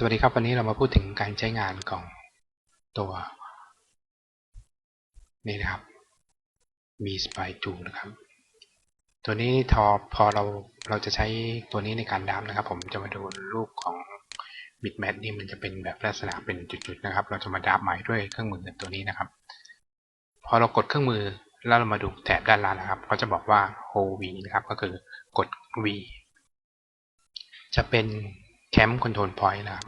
สวัสดีครับวันนี้เรามาพูดถึงการใช้งานของตัวนี่นะครับ มี Spy 2นะครับ ตัวนี้ทอพอเราเราจะใช้ตัวนี้ในการดับนะครับ ผมจะมาดูรูปของ bitmap นี่มันจะเป็นแบบลักษณะเป็นจุดๆนะครับ เราจะมาดับใหม่ด้วยเครื่องมือตัวนี้นะครับ พอเรากดเครื่องมือแล้วเรามาดูแถบด้านล่างนะครับเขาจะบอกว่า hold v นะครับก็คือกด v จะเป็น แคมป์คอนโทรลพอยต์นะครับ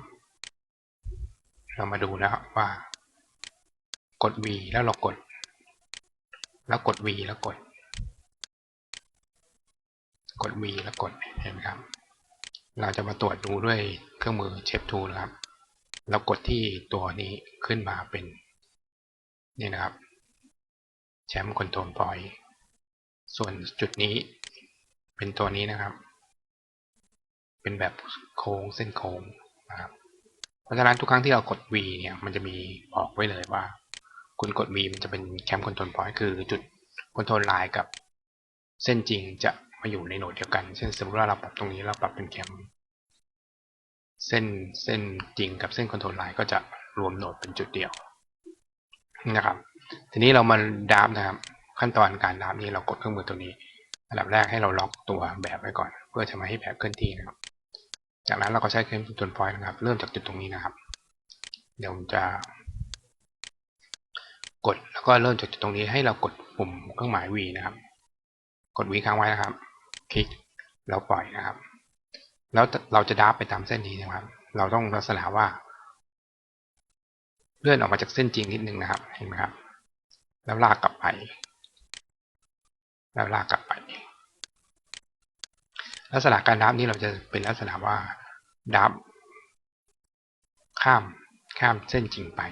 เรามาดูนะครับว่ากด V แล้วเรากด แล้วกด V แล้วกด กด V แล้วกดเห็นไหมครับ เราจะมาตรวจดูด้วยเครื่องมือเชฟทูนะครับเรากดที่ตัวนี้ขึ้นมาเป็นนี่นะครับแชมป์คอนโทรลพอยต์ส่วนจุดนี้เป็นตัวนี้นะครับ เป็นแบบโค้งเส้นโค้งนะครับเพราะฉะนั้นทุกครั้งที่เรากด V เนี่ยมันจะมีบอกไว้เลยว่า คุณกด V มันจะเป็นแคมป์คอนโทรลพอยต์คือจุดคอนโทรลไลน์กับเส้นจริงจะมาอยู่ในโหนดเดียวกัน เช่นสมมติว่าเราปรับตรงนี้เราปรับเป็นแคมป์เส้นเส้นจริงกับเส้นคอนโทรลไลน์ก็จะรวมโหนดเป็นจุดเดียวนะครับ ทีนี้เรามาดาบนะครับ ขั้นตอนการดาบนี้เรากดเครื่องมือตัวนี้ อันดับแรกให้เราล็อกตัวแบบไว้ก่อน เพื่อจะไม่ให้แบบเคลื่อนที่นะครับ จากนั้นเราก็ใช้เครื่องจุดพอยต์นะครับ เริ่มจากจุดตรงนี้นะครับ เดี๋ยวผมจะ กดแล้วก็เริ่มจากจุดตรงนี้ให้เรากดปุ่มเครื่องหมาย V นะครับ กด V ค้างไว้นะครับ คลิกแล้วปล่อยนะครับ แล้วเราจะดับไปตามเส้นนี้นะครับ เราต้องลักษณะว่า เลื่อนออกมาจากเส้นจริงนิดนึงนะครับ เห็นไหมครับ แล้วลากกลับไป แล้วลากกลับ ลักษณะการดับนี้เราจะเป็นลักษณะว่าดับข้ามข้ามเส้นจริงไป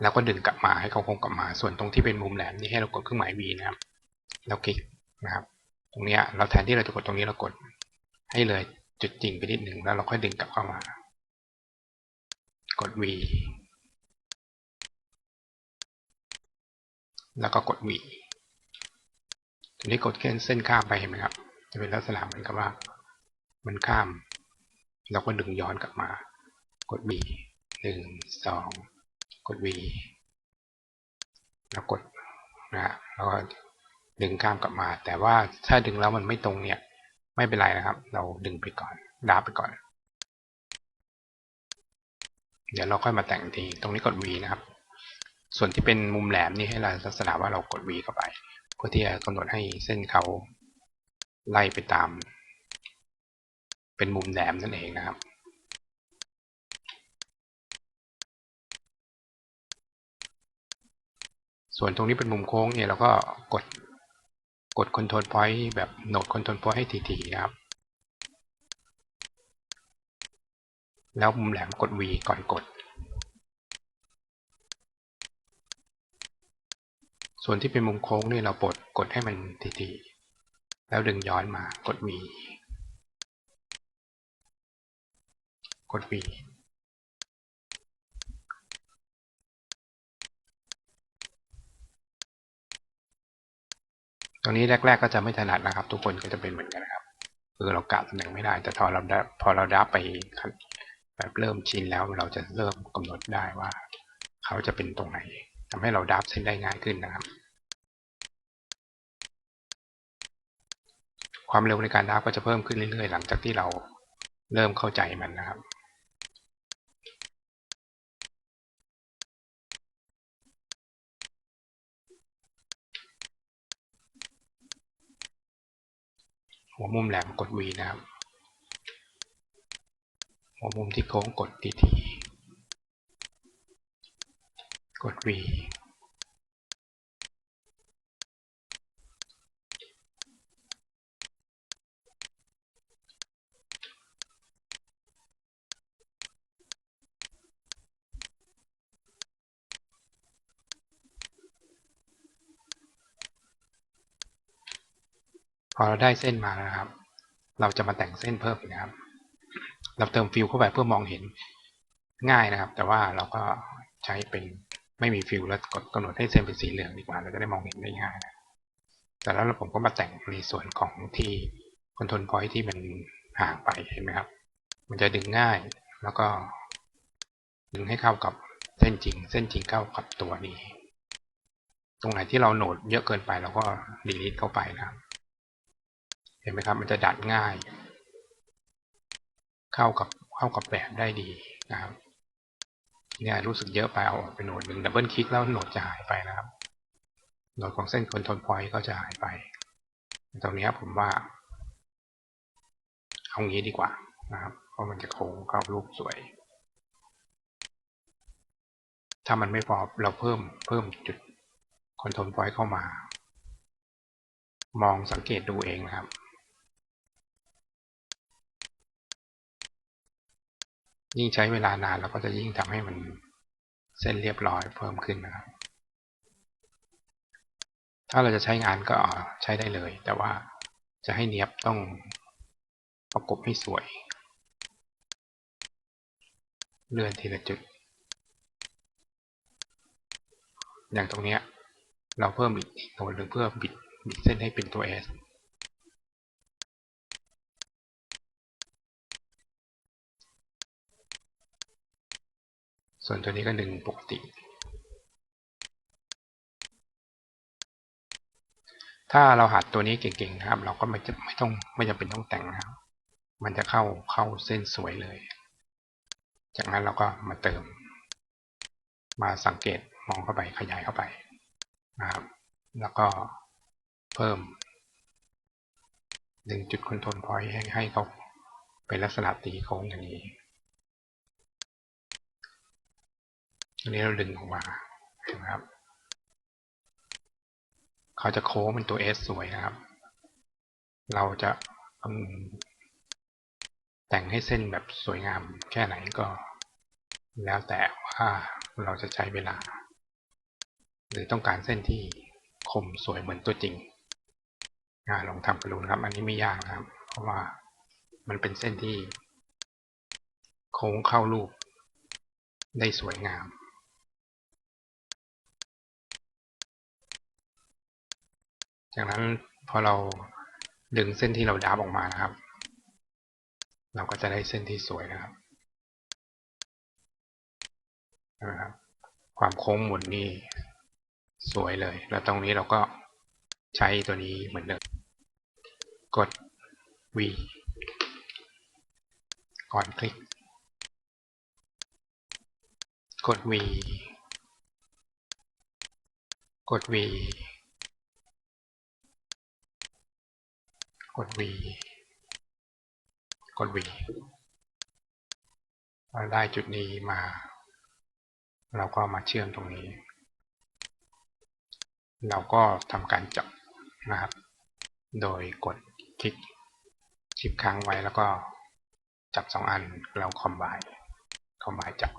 แล้วก็ดึงกลับมาให้เขาคงกลับมา ส่วนตรงที่เป็นมุมแหลมนี่ให้เรากดเครื่องหมาย V นะครับ แล้วคลิกนะครับ ตรงนี้เราแทนที่เราจะกดตรงนี้เรากด ให้เลยจุดจริงไปนิดหนึ่งแล้วเราค่อยดึงกลับเข้ามา กด V แล้วก็กด V ทีนี้กดเส้นข้ามไปเห็นไหมครับ จะเป็นลักษณะเหมือนกับว่า มันข้าม เราก็ดึงย้อนกลับมา กด V หนึ่งสองกด V แล้วกดนะฮะแล้วก็ดึงข้ามกลับมา แต่ว่าถ้าดึงแล้วมันไม่ตรงเนี่ย ไม่เป็นไรนะครับ เราดึงไปก่อนดาบไปก่อน เดี๋ยวเราค่อยมาแต่งทีตรงนี้กด V นะครับ ส่วนที่เป็นมุมแหลมนี่ให้เราลักษณะว่าเรากด V เข้าไป เพื่อที่จะกำหนดให้เส้นเขาไล่ไปตาม เป็นมุมแหลมนั่นเองนะครับส่วนตรงนี้เป็นมุมโค้งเนี่ยเราก็กดกด Control Point แบบโหนด Control Point ให้ถี่ๆนะครับ แล้วมุมแหลมกด V ก่อนกด ส่วนที่เป็นมุมโค้งนี่เราปลดกดให้มันถี่ๆแล้วดึงย้อนมากด V กด V ตรงนี้แรก ๆ ก็จะไม่ถนัดนะครับ ทุกคนก็จะเป็นเหมือนกันนะครับคือเรากะตำแหน่งไม่ได้ แต่พอเราพอเราดับไปแบบเริ่มชินแล้วเราจะเริ่มกำหนดได้ว่า เขาจะเป็นตรงไหนทำให้เราดับเส้นได้ง่ายขึ้นนะครับ ความเร็วในการดับก็จะเพิ่มขึ้นเรื่อยๆ หลังจากที่เราเริ่มเข้าใจมันนะครับ หัวมุมแหลมกด V นะครับ หัวมุมที่โค้งกด T T กด V พอเราได้เส้นมานะครับ เราจะมาแต่งเส้นเพิ่มนะครับ เราเติมฟิลเข้าไปเพื่อมองเห็นง่ายนะครับ แต่ว่าเราก็ใช้เป็นไม่มีฟิลแล้วกดกำหนดให้เส้นเป็นสีเหลืองดีกว่า เราจะได้มองเห็นได้ง่ายนะแต่แล้วผมก็มาแต่งในส่วนของที่คอนโทรลพอยที่มันห่างไปเห็นไหมครับ มันจะดึงง่ายแล้วก็ ดึงให้เข้ากับเส้นจริง เส้นจริงเข้ากับตัวนี้ ตรงไหนที่เราโหนดเยอะเกินไปเราก็ดีลิทเข้าไปนะครับ เห็นไหมครับ มันจะดัดง่าย เข้ากับเข้ากับแบบได้ดีนะครับเนี่ยรู้สึกเยอะไปเอาออกไปโหนดหนึ่งดับเบิลคลิกแล้วโหนดจะหายไปนะครับโหนดของเส้นคอนโทรลพอยต์ก็จะหายไป ตรงนี้ผมว่าเอางี้ดีกว่านะครับ เพราะมันจะโค้งเข้ารูปสวย ถ้ามันไม่พอเราเพิ่มเพิ่มจุดคอนโทรลพอยต์เข้ามามองสังเกตดูเองนะครับ ยิ่งใช้เวลานานเราก็จะยิ่งทำให้มันเส้นเรียบร้อยเพิ่มขึ้นนะครับ ถ้าเราจะใช้งานก็ใช้ได้เลย แต่ว่าจะให้เนียบต้องประกบให้สวย เลื่อนทีละจุด อย่างตรงเนี้ย เราเพิ่มอีกตัวหนึ่งเพื่อบิดบิดเส้นให้เป็นตัว S ส่วนตัวนี้ก็ดึงปกติ ถ้าเราหัดตัวนี้เก่งๆนะครับ เราก็ไม่จะไม่ต้องไม่จำเป็นต้องแต่งนะครับ มันจะเข้าเข้าเส้นสวยเลย จากนั้นเราก็มาเติม มาสังเกตมองเข้าไปขยายเข้าไปนะครับ แล้วก็เพิ่มดึงจุดคอนโทรลพอยต์ให้ให้เขาเป็นลักษณะตีโค้งอย่างนี้ อันนี้เราดึงออกมาเห็นไหมครับเขาจะโค้งเป็นตัว S สวยนะครับ เราจะแต่งให้เส้นแบบสวยงามแค่ไหนก็ แล้วแต่ว่าเราจะใช้เวลา หรือต้องการเส้นที่คมสวยเหมือนตัวจริงลองทำกันดูนะครับ อันนี้ไม่ยากนะครับ เพราะว่ามันเป็นเส้นที่ โค้งเข้ารูปได้สวยงาม จากนั้นพอเราดึงเส้นที่เราดับออกมานะครับ เราก็จะได้เส้นที่สวยนะครับนะครับ ความโค้งหมุนนี่สวยเลย แล้วตรงนี้เราก็ใช้ตัวนี้เหมือนเดิม กด V ก่อนคลิก กด V กด V กด V กด V พอได้จุดนี้มา เราก็มาเชื่อมตรงนี้ เราก็ทำการจับนะครับ โดยกดคลิกชิปค้างไว้แล้วก็จับสองอันเราคอมไบคอมไบจับ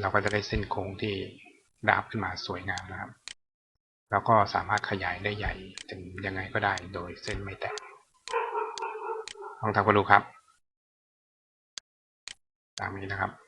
เราก็จะได้เส้นโค้งที่ดาบขึ้นมาสวยงามนะครับ แล้วก็สามารถขยายได้ใหญ่ถึงยังไงก็ได้โดยเส้นไม่แตก ลองทำกันดูครับ ตามนี้นะครับ